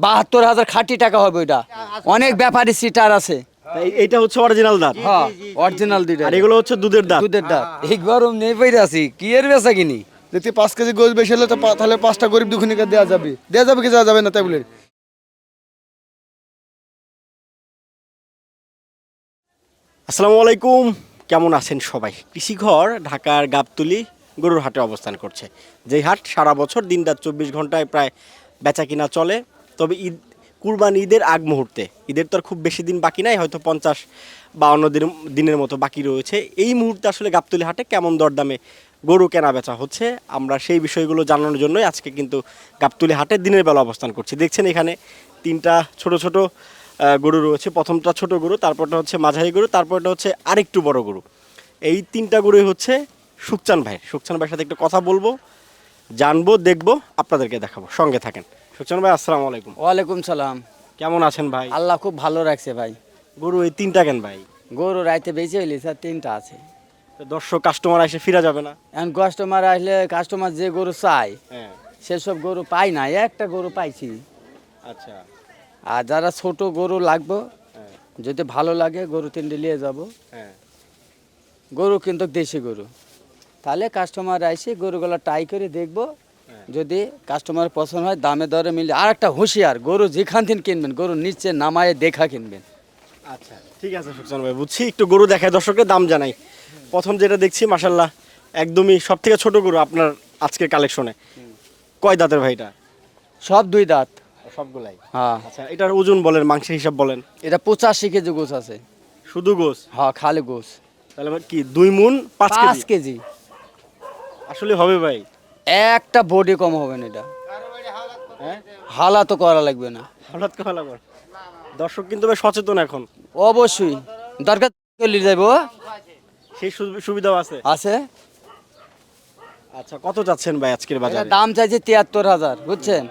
বাহাত্তর হাজার খাটি টাকা হবে ওইটা। অনেক ব্যাপারী সিটার আছে। এই- এইটা হচ্ছে অরিজিনাল দাঁত? হ্যাঁ অরিজিনাল দুইটা আর এগুলো হচ্ছে দুধের দাঁত? দুধের দাঁত। এই গরম নেই পেরে আছি কি এর বেচা কিনি? যদি পাঁচ কেজি গোস বেশি হলে তো তাহলে পাঁচটা গরিব দুঃখীকে দেওয়া যাবে। দেওয়া যাবে কি দেওয়া যাবে না তাই বলে আসসালামু আলাইকুম। কেমন আছেন সবাই? কৃষিঘর ঢাকার গাবতুলি গরুর হাটে অবস্থান করছে। যেই হাট সারা বছর দিন রাত চব্বিশ ঘন্টায় প্রায় বেচা কিনা চলে। তবে ঈদ, কুরবানি ঈদের আগ মুহূর্তে। ঈদের তো আর খুব বেশি দিন বাকি নাই, হয়তো পঞ্চাশ বাউন্ন দিন, দিনের মতো বাকি রয়েছে। এই মুহূর্তে আসলে গাবতুলি হাটে কেমন দরদামে গরু কেনা বেচা হচ্ছে, আমরা সেই বিষয়গুলো জানানোর জন্যই আজকে কিন্তু গাবতুলি হাটে দিনের বেলা অবস্থান করছি। দেখছেন এখানে তিনটা ছোট ছোট গরু রয়েছে। প্রথমটা ছোট গরু, তারপরটা হচ্ছে মাঝারি গরু, তারপরটা হচ্ছে আরেকটু বড় গরু। এই তিনটা গরুই হচ্ছে সুকচান ভাই। সুকচান ভাইয়ের সাথে একটু কথা বলব, জানব, দেখব, আপনাদেরকে দেখাবো। সঙ্গে থাকেন। সুকচান ভাই আসসালামু আলাইকুম। ওয়ালাইকুম সালাম। কেমন আছেন ভাই? আল্লাহ খুব ভালো রাখছে ভাই। গরু এই তিনটা কেন ভাই? গরু রাইতে বেঁচে হইলি স্যার তিনটা আছে। তো দর্শক কাস্টমার এসে ফিরা যাবে না? এখন কাস্টমার আসলে কাস্টমার যে গরু চায় হ্যাঁ। সেসব গরু পাই না একটা গরু পাইছি। আচ্ছা। আর যারা ছোট গরু লাগবো হ্যাঁ। যদি ভালো লাগে গরু তিনটে নিয়ে যাব। হ্যাঁ। গরু কিন্তু দেশি গরু। তাহলে কাস্টমার এসে গরুগুলো টাই করে দেখব। যদি কাস্টমার পছন্দ হয় দামে দরে মিলে আর একটা হুঁশিয়ার গরু যেখান থেকে কিনবেন গরু নিচে নামায় দেখা কিনবেন। আচ্ছা ঠিক আছে সুকচান ভাই বুঝছি একটু গরু দেখায় দর্শকের দাম জানাই। প্রথম যেটা দেখছি মাসাল্লাহ একদমই সব থেকে ছোট গরু আপনার আজকের কালেকশনে কয় দাঁতের ভাইটা সব দুই দাঁত। সবগুলাই? হ্যাঁ। আচ্ছা এটার ওজন বলেন মাংসের হিসাব বলেন। এটা পঁচাশি কেজি গোছ আছে। শুধু গোস হ্যাঁ খালি গোছ। তাহলে কি দুই মুন পাঁচ কেজি। আসলে হবে ভাই। একটা বডি কম হবে না এটা। হ্যাঁ? হালা তো করা লাগবে না। লাগবে দর্শক কিন্তু সচেতন এখন। অবশ্যই। দরকার চলে যাব। সেই সুবিধাও আছে। আছে? আচ্ছা কত যাচ্ছেন ভাই আজকের বাজারে? দাম চাইছে তিয়াত্তর হাজার বুঝছেন?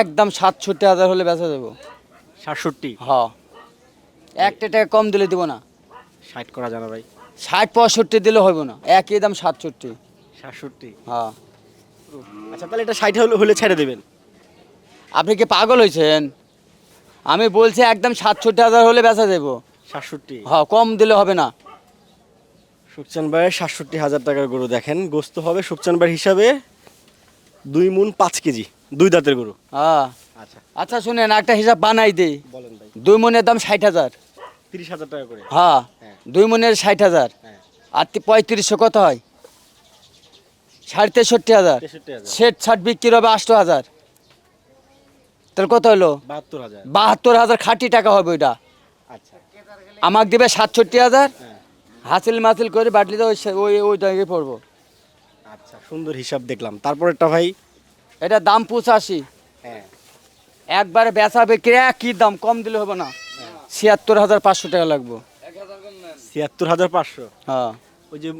একদম সাতষট্টি হাজার হলে বেচা দেবো সাতষট্টি? হ। একটা টাকা কম দিলে দিব না। ষাট করা জানা ভাই। ষাট পঁয়ষট্টি দিলে হইব না। একই দাম সাতষট্টি। সাতষট্টি? হ্যাঁ। আচ্ছা তাহলে এটা ষাট হলে হলে ছেড়ে দেবেন। আপনি কি পাগল হয়েছেন? আমি বলছি একদম সাতষট্টি হাজার হলে বেচা দেবো সাতষট্টি? হ্যাঁ কম দিলে হবে না। সুকচান ভাইয়ের সাতষট্টি হাজার টাকার গরু দেখেন গোস্ত হবে সুকচান ভাইয়ের হিসাবে দুই মুন পাঁচ কেজি দুই দাঁতের গরু। হ্যাঁ। আচ্ছা। আচ্ছা শুনেন একটা হিসাব বানাই দিই। বলেন ভাই। দুই মনের দাম ষাট হাজার। তিরিশ হাজার টাকা করে? হ্যাঁ হ্যাঁ। দুই মনের ষাট হাজার। হ্যাঁ। আর পঁয়ত্রিশশো কত হয়? সাড়ে তেষট্টি হাজার। ষাট ষাট বিক্রি হবে আষ্ট হাজার। তাহলে কত হলো? বাহাত্তর হাজার। খাঁটি টাকা হবে ওইটা। আচ্ছা। আমাকে দেবে সাতষট্টি হাজার। হ্যাঁ। হাসিল মাসিল করে বাটলিতে ওই ওই ওই জায়গায় পড়ব। আচ্ছা সুন্দর হিসাব দেখলাম। তারপরেরটা ভাই? এটা দাম পঁচাশি। হ্যাঁ। একবারে বেচা বিক্রি একই দাম কম দিলে হবে না। ছিয়াত্তর হাজার পাঁচশো টাকা লাগবো। ছিয়াত্তর হাজার পাঁচশো। হ্যাঁ। ওই যে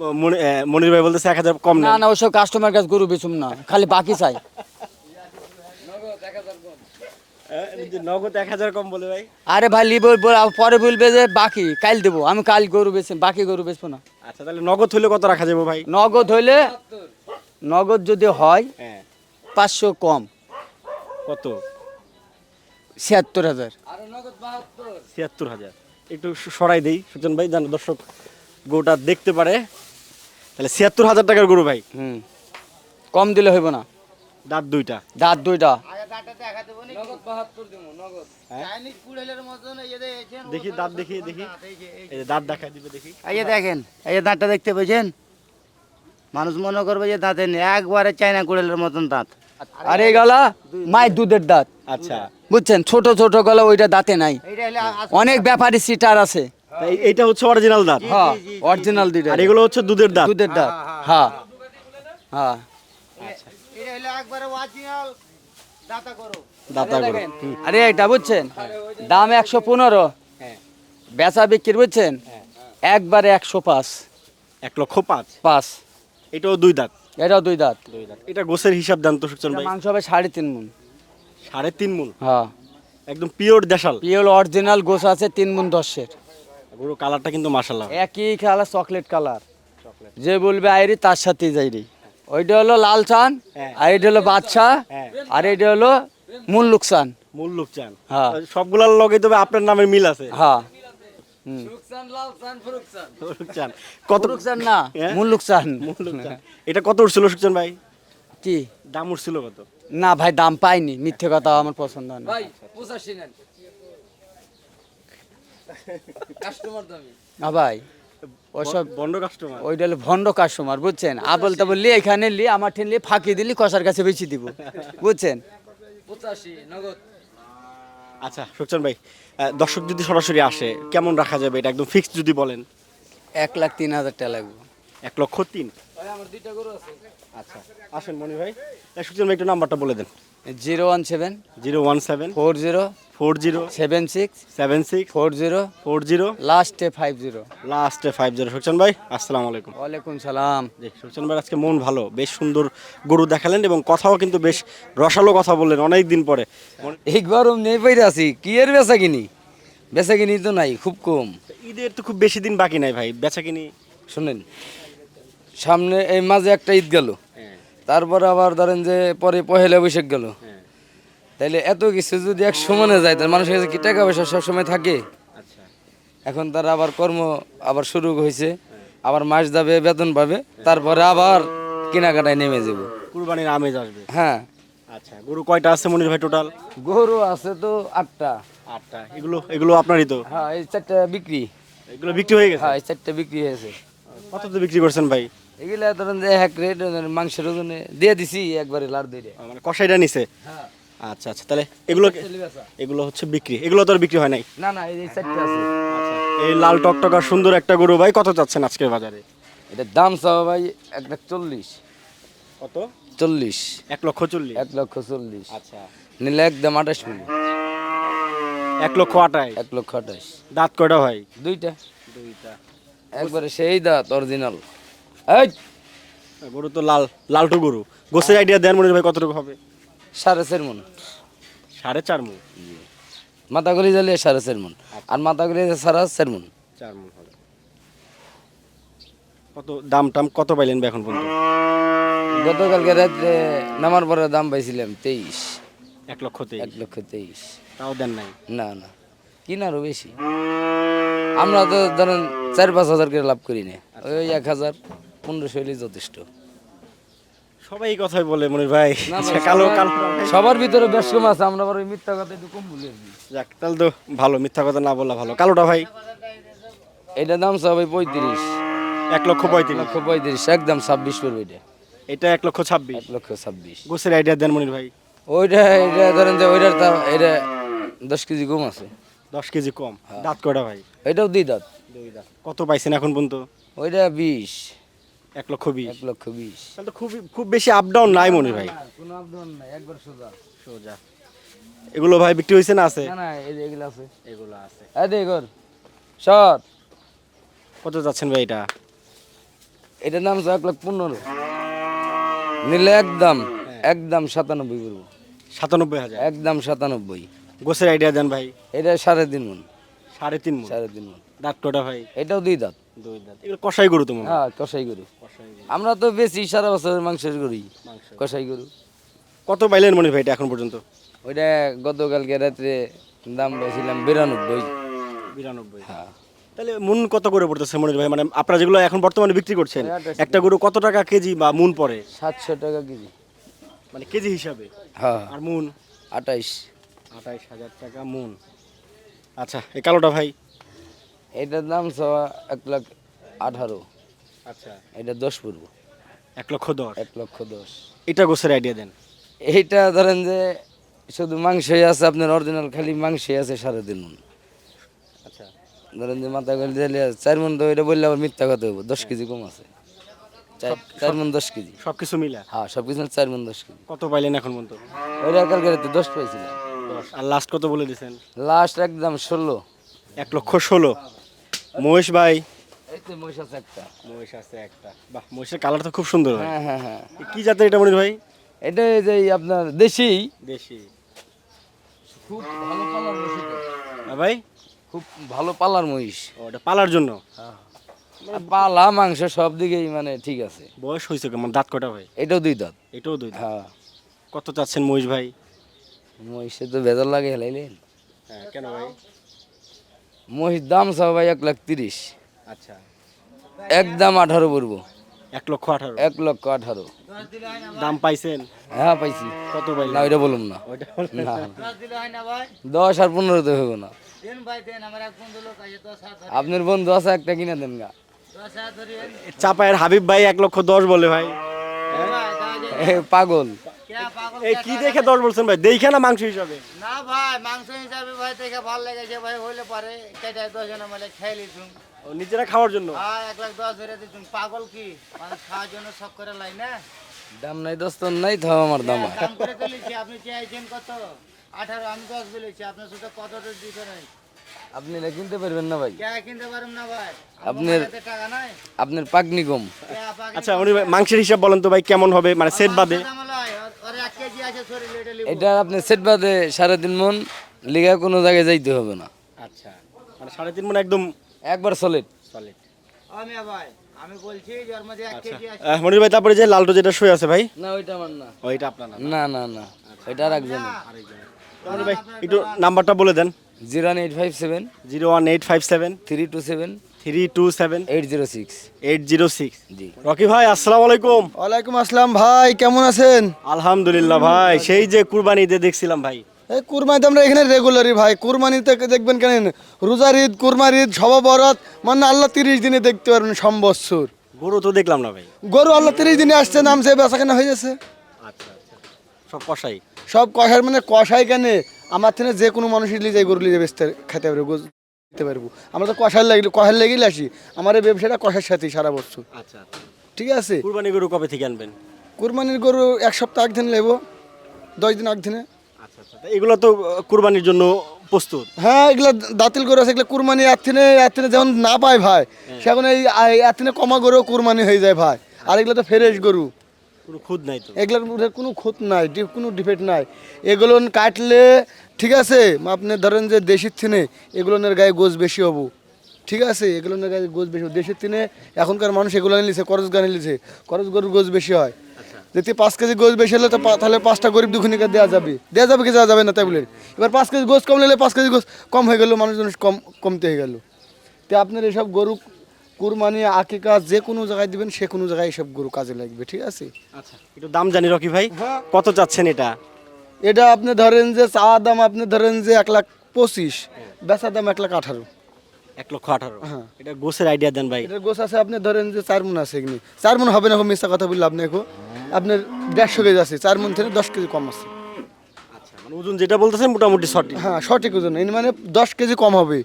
মনির ভাই বলতেছে এক হাজার কম না না ওইসব কাস্টমার কাছে গরু বেচুম না খালি বাকি চাই। নগদ এক হাজার কম বলে ভাই। আরে ভাই লিব পরে বলবে যে বাকি কাল দেবো আমি কাল গরু বেচি বাকি গরু বেচবো না। আচ্ছা তাহলে নগদ হইলে কত রাখা যাবে ভাই? নগদ হইলে নগদ যদি হয় হ্যাঁ পাঁচশো কম। কত? ছিয়াত্তর হাজার। ছিয়াত্তর হাজার। একটু সরাই দেই সুজন ভাই জানো দর্শক। গরুটা দেখতে পারে তাহলে ছিয়াত্তর হাজার টাকার গরু ভাই। হুম। কম দিলে হইব না। দাঁত দুইটা। দাঁত দুইটা। দেখি দাঁত দেখি দেখি। এই যে দাঁত দেখাই দিবে দেখি। এই যে দেখেন এই যে দাঁতটা দেখতে পেয়েছেন? মানুষ মনে করবে যে দাঁতে নেই একবারে চায়না কুড়েলের মতন দাঁত। আর এই গলা মায়ের দুধের দাঁত। আচ্ছা। বুঝছেন? ছোট ছোট গলা ওইটা দাঁতে নাই। অনেক ব্যাপারী সিটার আছে। এইটা হচ্ছে অরিজিনাল দাঁত। হ্যাঁ অরিজিনাল দুইটা আর এগুলো হচ্ছে দুধের দাঁত। দুধের দাঁত। হ্যাঁ হ্যাঁ। এটা হলে একবারে original দাঁতা করো দাঁতা গরু। আরে এটা বুঝছেন? দাম একশো পনেরো। হ্যাঁ। বেচা বিক্রি বুঝছেন? একবারে একশো পাঁচ। এক লক্ষ পাঁচ? পাঁচ। এটাও দুই দাঁত। এটাও দুই দাঁত। দুই দাঁত। এটা গোসের হিসাব দেন তো সুকচন ভাই। মাংস হবে সাড়ে তিন মুন সাড়ে তিন হ্যাঁ। একদম পিওর দেশাল। পিওর অরিজিনাল গোস আছে তিন মুন দশের। গরু কালারটা কিন্তু মাশাল্লাহ একই কালার চকলেট কালার যে বলবে আইরি তার সাথে যাইরি। ওইটা হলো লাল চান হ্যাঁ। আর এটা হলো বাদশা হ্যাঁ। আর এটা হলো মুল্লুক চান। মূল লোক চান। হ্যাঁ। সবগুলার লগে তবে আপনার নামের মিল আছে। হ্যাঁ। কত না হ্যাঁ? মূল চান। এটা কত উঠছিল সুকচান ভাই? কি? দাম উঠছিল কত? না ভাই দাম পাইনি। মিথ্যে কথা আমার পছন্দ হয় না। ভাই ওসব বন্ড কাস্টমার ওইটা হলো ভণ্ড কাস্টমার বুঝছেন? আবল তাবল লিয়ে এখানে নিয়ে আমার ঠেন নিয়ে ফাঁকি দিলি কষার কাছে বেশি দিব বুঝছেন? আচ্ছা সুকচান ভাই দর্শক যদি সরাসরি আসে কেমন রাখা যাবে? এটা একদম ফিক্সড যদি বলেন। এক লাখ তিন হাজার টাকা লাগবে। এক লক্ষ তিন? আচ্ছা আসেন মনি ভাই। সুকচান ভাই একটু নাম্বারটা বলে দেন। Zero one seven zero one seven four zero four zero seven six seven six four zero four zero. লাস্টে ফাইভ জিরো। লাস্টে ফাইভ জিরো। সুকচান ভাই আসসালামু আলাইকুম। ওয়ালাইকুম সালাম। জি সুকচান ভাই আজকে মন ভালো বেশ সুন্দর গরু দেখালেন এবং কথাও কিন্তু বেশ রসালো কথা বললেন অনেক দিন পরে। এই গরম নেই পাইরে আছি কি এর বেচা কিনি বেচা কিনি তো নাই খুব কম। ঈদের তো খুব বেশি দিন বাকি নাই ভাই বেচা কিনি শুনেন সামনে এই মাঝে একটা ঈদ গেল। তারপরে আবার ধরেন যে পরে পহেলা বৈশাখ গেল। হ্যাঁ। তাইলে এত কিছু যদি এক সমানে যায় তার মানুষের কাছে কি টাকা পয়সা সবসময় থাকে? আচ্ছা। এখন তারা আবার কর্ম আবার শুরু হয়েছে আবার মাস যাবে বেতন পাবে তারপরে আবার কেনাকাটায় নেমে যাব। কুরবানির আমেজ আসবে। হ্যাঁ। আচ্ছা গরু কয়টা আছে মনির ভাই টোটাল গরু আছে তো আটটা। আটটা। এগুলো এগুলো আপনারই তো? হ্যাঁ এই চারটা বিক্রি। এগুলো বিক্রি হয়ে গেছে? হ্যাঁ এই চারটা বিক্রি হয়েছে। কত তো বিক্রি করছেন ভাই? এগুলা ধরেন যে এক রেট মাংসের ওজনে দিয়ে দিছি একবারে লাড় দিয়ে মানে কষাইটা নিছে? হ্যাঁ। আচ্ছা আচ্ছা তাহলে এগুলো এগুলো হচ্ছে বিক্রি। এগুলো তো আর বিক্রি হয় নাই? না না এই চারটা আছে। এই লাল টকটকা সুন্দর একটা গরু ভাই কত চাচ্ছেন আজকের বাজারে? এটার দাম চাওয়া ভাই এক লাখ চল্লিশ। কত? চল্লিশ। এক লক্ষ চল্লিশ। এক লক্ষ চল্লিশ। আচ্ছা। নিলে একদম আঠাশ মিলি এক লক্ষ আটাই এক লক্ষ আঠাশ। দাঁত কয়টা ভাই দুইটা। দুইটা। একবারে সেই দাঁত অরিজিনাল এই। গরু তো লাল লালটু গরু। গোসের আইডিয়া দেন মনির ভাই কতটুকু হবে? সাড়ে চার মন। সাড়ে চার মন? মাথা গলি জ্বালিয়ে সাড়ে চার মন। আর মাথা গলি সাড়ে চার মন। চার মন হবে। কত দাম টাম কত পাইলেন এখন পর্যন্ত? গতকালকে রাত্রে নামার পরে দাম পাইছিলাম তেইশ। এক লক্ষ তেইশ। এক লক্ষ তেইশ। তাও দেন নাই? না না। কিনারও বেশি। আমরা তো ধরেন চার পাঁচ হাজার করে লাভ করি না। ওই এক হাজার। পনেরোশো হলেই যথেষ্ট। সবাই এই কথাই বলে মনির ভাই। আচ্ছা, কালো কালো। সবার ভিতরে বেশ কম আছে আমরা আবার ওই মিথ্যা কথা একটু কম বলি যাক তাহলে তো ভালো মিথ্যা কথা না বলা ভালো। কালোটা ভাই? এটার দাম সবাই পঁয়ত্রিশ। এক লক্ষ পঁয়ত্রিশ। লক্ষ পঁয়ত্রিশ একদম ছাব্বিশ পড়বে এটা। এটা এক লক্ষ ছাব্বিশ। এক লক্ষ ছাব্বিশ। গোসের আইডিয়া দেন মনির ভাই। ওইটা এটা ধরেন যে ওইটার দাম এটা দশ কেজি কম আছে। দশ কেজি কম। দাঁত কয়টা ভাই? এটাও দুই দাঁত। দুই দাঁত। কত পাইছেন এখন পর্যন্ত? ওইটা বিশ। এক লক্ষ বিশ। এক লক্ষ বিশ। তাহলে তো খুব খুব বেশি আপ ডাউন নাই মনির ভাই। কোনো আপডাউন নাই একবার সোজা। সোজা। এগুলো ভাই বিক্রি হয়েছে না আছে? না না এই যে এগুলো আছে। এগুলো আছে। এই ওর শট কত যাচ্ছেন ভাই এটা? এটার দাম এক লাখ পনেরো। নিলে একদম একদম সাতানব্বই করব সাতানব্বই হাজার। একদম সাতানব্বই। গোসের আইডিয়া দেন ভাই। এটা সাড়ে তিন মন। সাড়ে তিন মণ। সাড়ে তিন মন। দাঁত কটা ভাই? এটাও দুই দাঁত। দুই দাঁত। এগুলো কষাই গরু তো মনে হয়। হ্যাঁ কষাই গরু। আমরা তো বেশি সারা বছর মাংসের গরুই কষাই গরু। কত পাইলেন মনির ভাই এটা এখন পর্যন্ত? ওইটা গতকালকে রাত্রে দাম পেয়েছিলাম বিরানব্বই। বিরানব্বই। হ্যাঁ। তাহলে মুন কত করে পড়তেছে মনির ভাই? মানে আপনারা যেগুলো এখন বর্তমানে বিক্রি করছেন একটা গরু কত টাকা কেজি বা মুন পড়ে? সাতশো টাকা কেজি। মানে কেজি হিসাবে? হ্যাঁ। আর মুন? আঠাইশ। আঠাইশ হাজার টাকা মুন। আচ্ছা এই কালোটা ভাই? এটার দাম সবা এক লাখ আঠারো। আচ্ছা। এটা দশ পড়ব। এক লক্ষ দশ। এক লক্ষ দশ। এটা আইডিয়া দেন। এইটা ধরেন যে শুধু মাংসই আছে আপনার অরিজিনাল খালি মাংসই আছে সাড়ে তিন মন আচ্ছা। ধরেন যে মাথা গলি দিলে চার মন তো এটা বললে আবার মিথ্যা কথা হইব দশ কেজি কম আছে। চার- মন দশ কেজি। সব কিছু মিলা? হ্যাঁ সব কিছু চার মন দশ কেজি। কত পাইলেন এখন পর্যন্ত? ওইটা কালকে রাতে দশ পাইছিলাম। আর লাস্ট কত বলে দিয়েছেন লাস্ট একদম ষোলো। এক লক্ষ ষোলো। মহেশ ভাই এই তো মহিষ আছে একটা। মহিষ আছে একটা। বাহ মহিষের কালার তো খুব সুন্দর হয়। হ্যাঁ হ্যাঁ হ্যাঁ। কি জাতের এটা মনির ভাই? এটা এই যে আপনার দেশি। দেশি। খুব ভালো পালার মহিষ হ্যাঁ ভাই? খুব ভালো পালার মহিষ। ও এটা পালার জন্য? আর পালা মাংস সব দিকেই মানে ঠিক আছে। বয়স হয়েছে কেমন? দাঁত কটা ভাই? এটাও দুই দাঁত। এটাও দুই দাঁত। হ্যাঁ। কত চাচ্ছেন মহিষ ভাই? মহিষে তো বেজার লাগে হেলাইলেন। হ্যাঁ কেন ভাই? মহিষ দাম সব ভাই এক লাখ তিরিশ। আচ্ছা। একদম আঠারো পড়ব। এক লক্ষ আঠারো। এক লক্ষ আঠারো। দাম পাইছেন? হ্যাঁ পাইছি। কত না ওইটা বলুন না। না। দশ দিলে হয় না ভাই? আর পনেরো তো হবে না। দেন ভাই দেন। আমার এক বন্ধু লোক আছে দশ হাত ধরে আপনার বন্ধু আছে একটা কিনে দেন গা। চাপায়ের হাবিব ভাই এক লক্ষ দশ বলে ভাই। ভাই, দাও যে- এ, পাগল। পাগল? এই কি দেখে দশ বলছেন ভাই? দেখে না মাংস হিসাবে? না ভাই মাংস হিসাবে ভাই দেখে ভালো লেগেছে ভাই হইলে পারে। কেটে দশ জন মিলে খেয়ে নিজেরা খাওয়ার জন্য? হ্যাঁ এক লাখ দশ ধরে দিচ্ছুন পাগল কি? মানুষ খাওয়ার জন্য শখ করে লাই না? দাম নাই দোস্ত নাই তো আমার দাম। দাম করে তুলেছি আপনি চাইছেন কত? আঠারো আমি দশ বলেছি। আপনার সাথে কত ডিফারেন্স আপনি না কিনতে পারবেন না ভাই। কে কিনতে না ভাই? আপনার- টাকা নাই। আপনার পাকনি কম আচ্ছা উনি ভাই মাংসের হিসাব বলেন তো ভাই কেমন হবে? মানে সেট বাদে। এটা আপনি সেট বাদে সাড়ে তিন মন লিগা কোনো জায়গায় যাইতে হবে না। আচ্ছা। মানে সাড়ে তিন মন একদম একবার সলিড সলিড আমি ভাই আমি বলছি যে মধ্যে এক কেজি আছে মনির ভাই তারপরে যে লালটো যেটা শুয়ে আছে ভাই? না ওইটা আমার না। ওইটা আপনার না না? না না ওইটা আর একজন মনির ভাই একটু নাম্বারটা বলে দেন। Zero eight five seven. Zero one eight five seven. Three two seven. Three two seven. Eight zero six. Eight zero six. জি। রকি ভাই আসসালামু আলাইকুম। ওয়ালাইকুম আসসালাম ভাই কেমন আছেন? আলহামদুলিল্লাহ ভাই সেই যে কুরবানি ঈদে দেখছিলাম ভাই। এই কুরবানিতে আমরা এখানে রেগুলারই ভাই। কুরবানিতে দেখবেন কেন রোজার ঈদ কুরমার ঈদ সবা বরাত মানে আল্লাহ তিরিশ দিনে দেখতে পারবেন সম্বৎসর। গরু তো দেখলাম না ভাই। গরু আল্লাহ তিরিশ দিনে আসছে নামছে বেচা কেনা হয়ে যাচ্ছে আচ্ছা আচ্ছা। সব কষাই? সব কষার মানে কষাই কেন? আমার থেকে যে কোনো মানুষই লিয়ে যায় গরু লিয়ে বেচতে খেতে পারব গোছ দিতে পারব। আমরা তো কষার লাগলে কষার লেগেই আসি। আমার এই ব্যবসাটা কষার সাথেই সারা বছর। আচ্ছা আচ্ছা। ঠিক আছে? কুরবানি গরু কবে থেকে আনবেন? কুরবানির গরু এক সপ্তাহ আগ দিন নেব দশ দিন আগ দিনে। তা এগুলো তো কুরবানির জন্য প্রস্তুত। হ্যাঁ এগুলো দাতিল গরু আছে এগুলো কুরবানি এথিনে এথিনে যেমন না পায় ভাই সেখন এই এথিনে কমা গরু কুরবানি হয়ে যায় ভাই। আর এগুলো তো ফ্রেশ গরু। কোনো নাই তো? এগুলোর মধ্যে কোনো খুঁত নাই কোনো ডিফেক্ট নাই। এগুলো কাটলে ঠিক আছে আপনি ধরেন যে দেশির থিনে এগুলোর গায়ে গোছ বেশি হব। ঠিক আছে এগুলোর গায়ে গোছ বেশি হবে। দেশির থিনে এখনকার মানুষ এগুলো নিয়েছে করজ গানে নিয়েছে করজ গরুর গোছ বেশি হয়। যদি পাঁচ কেজি গোছ বেশি হলে তো তাহলে পাঁচটা গরিব দুখনিকে দেওয়া যাবে। দেওয়া যাবে কি দেওয়া যাবে না তাই বলে এবার পাঁচ কেজি গোছ কম নিলে পাঁচ কেজি গোছ কম হয়ে গেল মানুষজন কম কমতে হয়ে গেল। তো আপনার এসব গরু কুরবানি আকিকা যে কোনো জায়গায় দিবেন সে কোনো জায়গায় এসব গরু কাজে লাগবে ঠিক আছে? আচ্ছা একটু দাম জানি রকি ভাই। হ্যাঁ। কত চাচ্ছেন এটা? এটা আপনি ধরেন যে চাওয়া দাম আপনি ধরেন যে এক লাখ পঁচিশ বেচার দাম এক লাখ আঠারো। এক লক্ষ আঠারো। হ্যাঁ। এটা গোসের আইডিয়া দেন ভাই। এটার গোছ আছে আপনি ধরেন যে চার মন আছে এগুলি চার মন হবে না মিথ্যা কথা বললে আপনি এখন। আপনার দেড়শো কেজি আছে চার মন থেকে দশ কেজি কম আছে। আচ্ছা মানে ওজন যেটা বলতেছেন মোটামুটি সঠিক। হ্যাঁ সঠিক ওজন। এর মানে দশ কেজি কম হবে।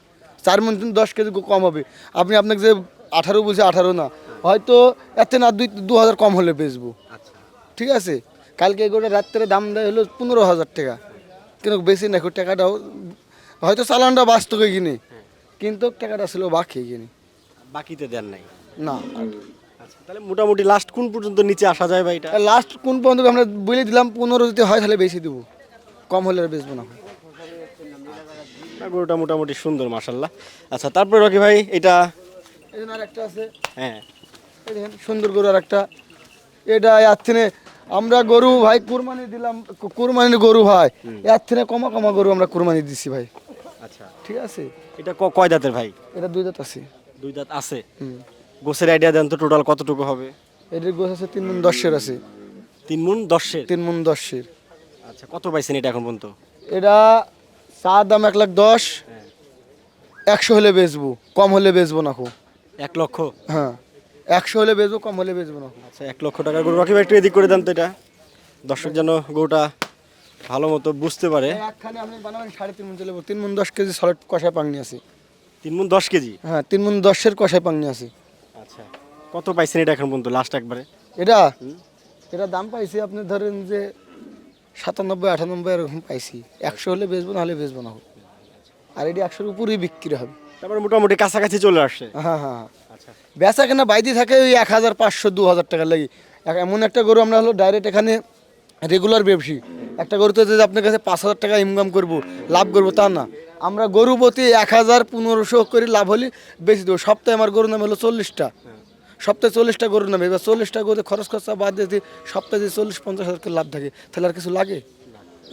চার মন থেকে দশ কেজি কম হবে। আপনি আপনাকে যে আঠারো বুঝে আঠারো না। হয়তো এতে না দুই দু হাজার কম হলে বেচবো। আচ্ছা। ঠিক আছে? কালকে এগুলো রাত্রে দাম দেয় হলো পনেরো হাজার টাকা। কিন্তু বেশি না টাকাটাও হয়তো চালানটা বাস্তব কিনে। কিন্তু টাকাটা ছিল বাকি কিনে। বাকিতে দেন নাই। না। তাহলে মোটামুটি লাস্ট কোন পর্যন্ত নিচে আসা যায় ভাই এটা? লাস্ট কোন পর্যন্ত আমরা বলে দিলাম পনেরো যদি হয় তাহলে বেশি দেবো। কম হলে আর বেচবো না। গরুটা মোটামুটি সুন্দর মাসাল্লাহ আচ্ছা তারপরে রকি ভাই এটা? আর একটা আছে। হ্যাঁ। সুন্দর গরু আর একটা এটা এর থেকে আমরা গরু ভাই কুরবানি দিলাম কুরবানির গরু ভাই। এর থেকে কমা কমা গরু আমরা কুরবানি দিচ্ছি ভাই। আচ্ছা। ঠিক আছে? এটা কয় দাঁতের ভাই? এটা দুই দাঁত আছে। দুই দাঁত আছে। গোসের আইডিয়া দেন তো টোটাল কতটুকু হবে? এটার গোছ আছে তিন মন দশের আছে। তিন মুন দশের? তিন মন দশের। আচ্ছা কত পাইছেন এটা এখন পর্যন্ত? এটা চা দাম এক লাখ দশ। একশো হলে বেচবো কম হলে বেচবো না খুব। এক লক্ষ? হ্যাঁ একশো হলে বেচবো কম হলে বেচবো না আচ্ছা এক লক্ষ টাকার গরু রকি ভাই একটু এদিক করে দেন তো এটা। দর্শক যেন গরুটা ভালো মতো বুঝতে পারে। একখানে আপনি বানাবেন সাড়ে তিন মন চলে। তিন মন দশ কেজি সলিড কষায় পাংনি আছে। তিন মুন দশ কেজি? হ্যাঁ তিন মন দশের কষায় পাংনি আছে। আচ্ছা। কত পাইছেন এটা এখন পর্যন্ত লাস্ট একবারে? এটা? এটা দাম পাইছি আপনি ধরেন যে সাতানব্বই আটানব্বই এরকম পাইছি। একশো হলে বেচবো না হলে বেচবো না। আর এটি একশোর উপরেই বিক্রি হবে। তারপরে মোটামুটি কাছাকাছি চলে আসছে। হ্যাঁ হ্যাঁ হ্যাঁ। আচ্ছা। বেচা কেনা বাইদি থাকে ওই এক হাজার পাঁচশো দু হাজার টাকা লাগে। এমন একটা গরু আমরা হলো ডাইরেক্ট এখানে রেগুলার ব্যবসী একটা গরুতে যদি আপনার কাছে পাঁচ হাজার টাকা ইনকাম করব লাভ করব তা না। আমরা গরু প্রতি এক হাজার পনেরোশো করে লাভ হলে বেশি দেবো। সপ্তাহে আমার গরুর নাম হলো চল্লিশটা। সপ্তাহে চল্লিশটা গরুর নামে। এবার চল্লিশটা গরুতে খরচ খরচা বাদ দিয়ে সপ্তাহে যদি চল্লিশ, পঞ্চাশ হাজার করে লাভ থাকে, তাহলে আর কিছু লাগে?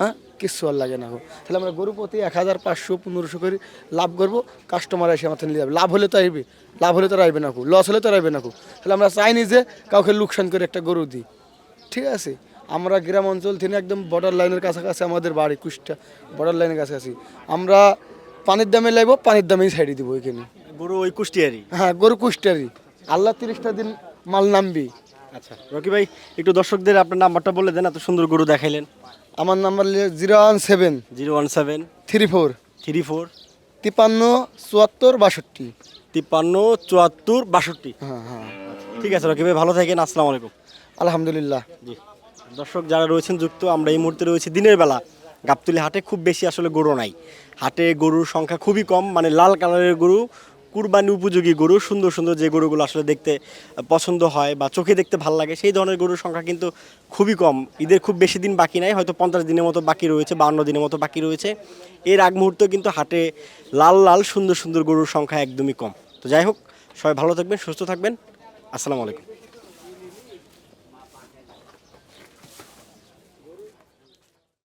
হ্যাঁ? কিচ্ছু আর লাগে না গো। তাহলে আমরা গরু প্রতি এক হাজার পাঁচশো, পনেরোশো করে লাভ করব। কাস্টমার এসে আমার নিয়ে যাবে। লাভ হলে তো আসবে। লাভ হলে তো আসবে না লস হলে তো আসবে না তাহলে আমরা চাইনি যে কাউকে লোকসান করে একটা গরু দিই। ঠিক আছে? আমরা গ্রাম অঞ্চল থেকে একদম বর্ডার লাইনের কাছাকাছি আমাদের বাড়ি কুষ্টা বর্ডার লাইনের কাছাকাছি। আমরা পানির দামে লাইব পানির দামেই ছাড়িয়ে দিব এখানে গরু ওই কুষ্টিয়ারি হ্যাঁ গরু কুষ্টিয়ারি আল্লাহ তিরিশটা দিন মাল নামবি আচ্ছা রকি ভাই একটু দর্শকদের আপনার নাম্বারটা বলে দেন এত সুন্দর গরু দেখাইলেন। আমার number zero one seven zero one seven three four three four তিপান্ন চুয়াত্তর বাষট্টি। তিপ্পান্ন চুয়াত্তর বাষট্টি। হ্যাঁ হ্যাঁ। ঠিক আছে রকি ভাই ভালো থাকেন আসসালামু আলাইকুম। আলহামদুলিল্লাহ। জি। দর্শক যারা রয়েছেন যুক্ত, আমরা এই মুহূর্তে রয়েছি দিনের বেলা। গাবতলি হাটে খুব বেশি আসলে গরু নাই। হাটে গরুর সংখ্যা খুবই কম মানে লাল কালারের গরু, কুরবানি উপযোগী গরু, সুন্দর সুন্দর যে গরুগুলো আসলে দেখতে পছন্দ হয় বা চোখে দেখতে ভালো লাগে, সেই ধরনের গরুর সংখ্যা কিন্তু খুবই কম। ঈদের খুব বেশি দিন বাকি নাই, হয়তো পঞ্চাশ দিনের মতো বাকি রয়েছে বান্ন দিনের মতো বাকি রয়েছে। এর আগ মুহূর্তে কিন্তু হাটে লাল লাল, সুন্দর সুন্দর গরুর সংখ্যা একদমই কম। তো যাই হোক, সবাই ভালো থাকবেন, সুস্থ থাকবেন। আসসালামু আলাইকুম।